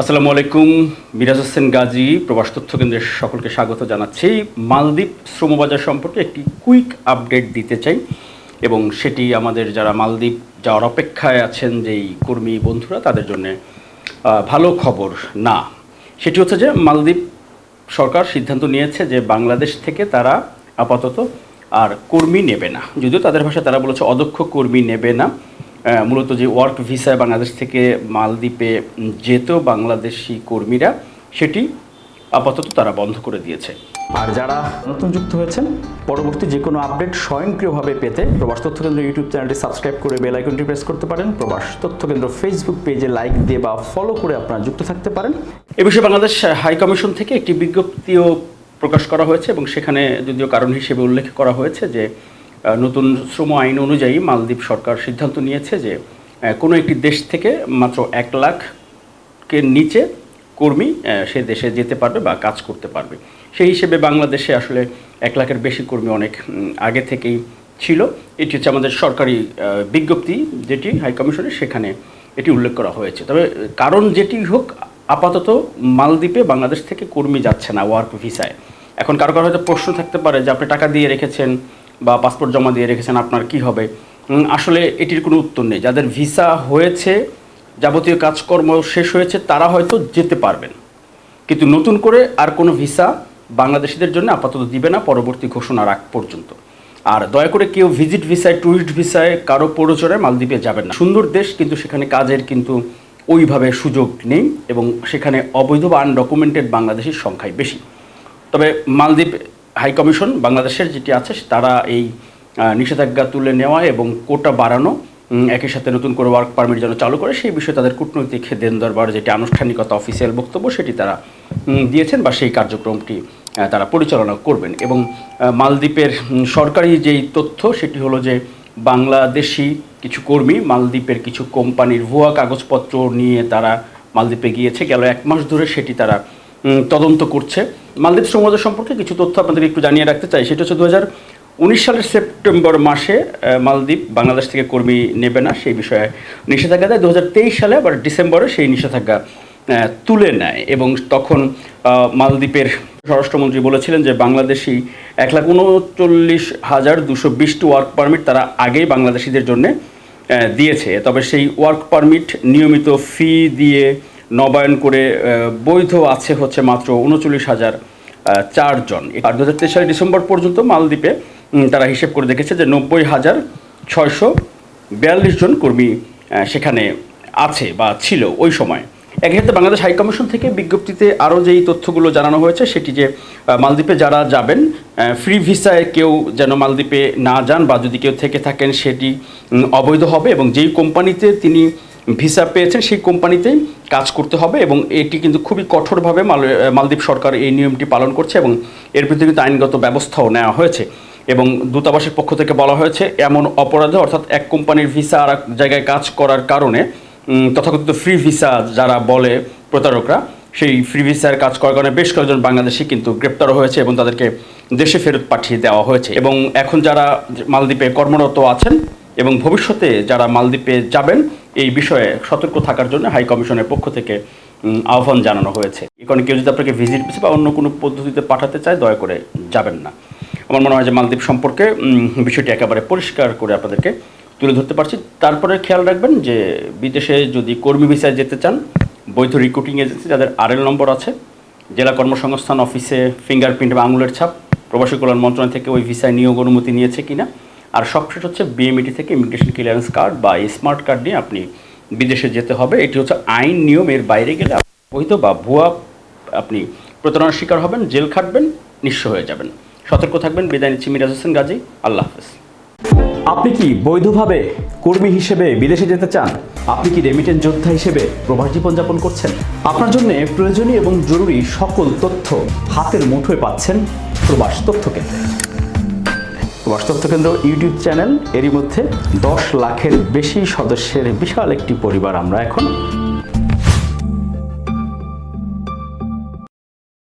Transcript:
আসসালামু আলাইকুম, মিরাজ হোসেন গাজী, প্রবাস তথ্য কেন্দ্রের সকলকে স্বাগত জানাচ্ছি। মালদ্বীপ শ্রমবাজার সম্পর্কে একটি কুইক আপডেট দিতে চাই, এবং সেটি আমাদের যারা মালদ্বীপ যাওয়ার অপেক্ষায় আছেন, যেই কর্মী বন্ধুরা, তাদের জন্য ভালো খবর না। সেটি হচ্ছে যে, মালদ্বীপ সরকার সিদ্ধান্ত নিয়েছে যে, বাংলাদেশ থেকে তারা আপাতত আর কর্মী নেবে না। যদিও তাদের ভাষায় তারা বলেছে অদক্ষ কর্মী নেবে না। মূলত যে ওয়ার্ক ভিসায় বাংলাদেশ থেকে মালদ্বীপে যেত বাংলাদেশি কর্মীরা সেটি আপাতত তারা বন্ধ করে দিয়েছে। আর যারা নতুন যুক্ত হয়েছেন পরবর্তী যে কোনো আপডেট স্বয়ংক্রিয়ভাবে পেতে প্রবাস তথ্য কেন্দ্র ইউটিউব চ্যানেলটি সাবস্ক্রাইব করে বেল আইকনটি প্রেস করতে পারেন। প্রবাস তথ্য কেন্দ্র ফেসবুক পেজে লাইক দিয়ে বা ফলো করে আপনারা যুক্ত থাকতে পারেন। এ বিষয়ে বাংলাদেশ হাই কমিশন থেকে একটি বিজ্ঞপ্তিও প্রকাশ করা হয়েছে এবং সেখানে যদিও কারণ হিসেবে উল্লেখ করা হয়েছে যে নতুন শ্রম আইন অনুযায়ী মালদ্বীপ সরকার সিদ্ধান্ত নিয়েছে যে কোনো একটি দেশ থেকে মাত্র এক লাখকে নিচে কর্মী সে দেশে যেতে পারবে বা কাজ করতে পারবে। সেই হিসেবে বাংলাদেশে আসলে এক লাখের বেশি কর্মী অনেক আগে থেকেই ছিল। এটি হচ্ছে আমাদের সরকারি বিজ্ঞপ্তি যেটি হাই কমিশনের সেখানে এটি উল্লেখ করা হয়েছে। তবে কারণ যেটি হোক, আপাতত মালদ্বীপে বাংলাদেশ থেকে কর্মী যাচ্ছে না ওয়ার্ক ভিসায়। এখন কারও কারও হয়তো প্রশ্ন থাকতে পারে যে, আপনি টাকা দিয়ে রেখেছেন বা পাসপোর্ট জমা দিয়ে রেখেছেন, আপনার কি হবে? আসলে এটির কোনো উত্তর নেই। যাদের ভিসা হয়েছে, যাবতীয় কাজকর্ম শেষ হয়েছে, তারা হয়তো যেতে পারবেন। কিন্তু নতুন করে আর কোনো ভিসা বাংলাদেশিদের জন্য আপাতত দিবে না, পরবর্তী ঘোষণার আগ পর্যন্ত। আর দয়া করে কেউ ভিজিট ভিসায়, ট্যুরিস্ট ভিসায় কারও পরিচয়ে মালদ্বীপে যাবেন না। সুন্দর দেশ, কিন্তু সেখানে কাজের কিন্তু ওইভাবে সুযোগ নেই এবং সেখানে অবৈধ বা আনডকুমেন্টেড বাংলাদেশির সংখ্যাই বেশি। তবে মালদ্বীপ হাই কমিশন বাংলাদেশের যেটি আছে, তারা এই নিষেধাজ্ঞা তুলে নেওয়া এবং কোটা বাড়ানো একই সাথে নতুন করে ওয়ার্ক পারমিট যেন চালু করে, সেই বিষয়ে তাদের কূটনৈতিক দেন দরবার যেটি আনুষ্ঠানিকতা অফিসিয়াল বক্তব্য, সেটি তারা দিয়েছেন বা সেই কার্যক্রমটি তারা পরিচালনা করবেন। এবং মালদ্বীপের সরকারি যেই তথ্য, সেটি হলো যে বাংলাদেশি কিছু কর্মী মালদ্বীপের কিছু কোম্পানির ভুয়া কাগজপত্র নিয়ে তারা মালদ্বীপে গিয়েছে। গেল এক মাস ধরে সেটি তারা তদন্ত করছে। মালদ্বীপ সমুদ্র সম্পর্কে কিছু তথ্য আপনাদের একটু জানিয়ে রাখতে চাই। সেটা হচ্ছে দু উনিশ সালের সেপ্টেম্বর মাসে মালদ্বীপ বাংলাদেশ থেকে কর্মী নেবে না সেই বিষয়ে নিষেধাজ্ঞা দেয়। দু হাজার তেইশ সালে আবার ডিসেম্বরে সেই নিষেধাজ্ঞা তুলে নেয় এবং তখন মালদ্বীপের স্বরাষ্ট্রমন্ত্রী বলেছিলেন যে বাংলাদেশি এক লাখ উনচল্লিশ হাজার দুশো বিশটি ওয়ার্ক পারমিট তারা আগেই বাংলাদেশিদের জন্যে দিয়েছে। তবে সেই ওয়ার্ক পারমিট নিয়মিত ফি দিয়ে নবায়ন করে বৈধ আছে হচ্ছে মাত্র উনচল্লিশ হাজার চারজন। আর দু হাজার তেইশ ডিসেম্বর পর্যন্ত মালদ্বীপে তারা হিসেব করে দেখেছে যে নব্বই হাজার ছয়শো বিয়াল্লিশ জন কর্মী সেখানে আছে বা ছিল ওই সময়। একই সাথে বাংলাদেশ হাইকমিশন থেকে বিজ্ঞপ্তিতে আরও যেই তথ্যগুলো জানানো হয়েছে, সেটি যে মালদ্বীপে যারা যাবেন ফ্রি ভিসায় কেউ যেন মালদ্বীপে না যান বা যদি কেউ থেকে থাকেন, সেটি অবৈধ হবে এবং যেই কোম্পানিতে তিনি ভিসা পেয়েছেন, সেই কোম্পানিতেই কাজ করতে হবে এবং এটি কিন্তু খুবই কঠোরভাবে মাল, মালদ্বীপ সরকার এই নিয়মটি পালন করছে এবং এর বিরুদ্ধে কিন্তু আইনগত ব্যবস্থাও নেওয়া হয়েছে। এবং দূতাবাসের পক্ষ থেকে বলা হয়েছে, এমন অপরাধে অর্থাৎ এক কোম্পানির ভিসা আর জায়গায় কাজ করার কারণে তথাকথিত ফ্রি ভিসা যারা বলে প্রতারকরা, সেই ফ্রি ভিসার কাজ করার কারণে বেশ কয়েকজন বাংলাদেশি কিন্তু গ্রেপ্তার হয়েছে এবং তাদেরকে দেশে ফেরত পাঠিয়ে দেওয়া হয়েছে। এবং এখন যারা মালদ্বীপে কর্মরত আছেন এবং ভবিষ্যতে যারা মালদ্বীপে যাবেন এই বিষয়ে সতর্ক থাকার জন্য হাই কমিশনের পক্ষ থেকে আহ্বান জানানো হয়েছে। এখানে কেউ যদি আপনাকে ভিজিট ভিসা বা অন্য কোনো পদ্ধতিতে পাঠাতে চায়, দয়া করে যাবেন না। আমার মনে হয় যে মালদ্বীপ সম্পর্কে বিষয়টি একেবারে পরিষ্কার করে আপনাদেরকে তুলে ধরতে পারছি। তারপরে খেয়াল রাখবেন যে বিদেশে যদি কর্মী ভিসায় যেতে চান, বৈধ রিক্রুটিং এজেন্সি যাদের আরএল নম্বর আছে, জেলা কর্মসংস্থান অফিসে ফিঙ্গারপ্রিন্ট বা আঙুলের ছাপ, প্রবাসী কল্যাণ মন্ত্রণালয় থেকে ওই ভিসায় নিয়োগ অনুমতি নিয়েছে কিনা আর সবশেষ হচ্ছে বিএমইটি থেকে ইমিগ্রেশন ক্লিয়ারেন্স কার্ড বা স্মার্ট কার্ড নিয়ে আপনি বিদেশে যেতে হবে। এটি হচ্ছে আইন নিয়ম, এর বাইরে গেলে বৈধ বা ভুয়া আপনি প্রতারণার শিকার হবেন, জেল খাটবেন, নিঃস্ব হয়ে যাবেন। সতর্ক থাকবেন। বিদায় নিচ্ছি মিরাজ হোসেন গাজী। আল্লাহ হাফেজ। আপনি কি বৈধভাবে কর্মী হিসেবে বিদেশে যেতে চান? আপনি কি রেমিটেন্স যোদ্ধা হিসেবে প্রবাস জীবনযাপন করছেন? আপনার জন্য প্রয়োজনীয় এবং জরুরি সকল তথ্য হাতের মুঠোয় পাচ্ছেন প্রবাস তথ্য কেন্দ্রে। প্রবাস তথ্য কেন্দ্র ইউটিউব চ্যানেল। এরই মধ্যে দশ লাখের বেশি সদস্যের বিশাল একটি পরিবার আমরা এখন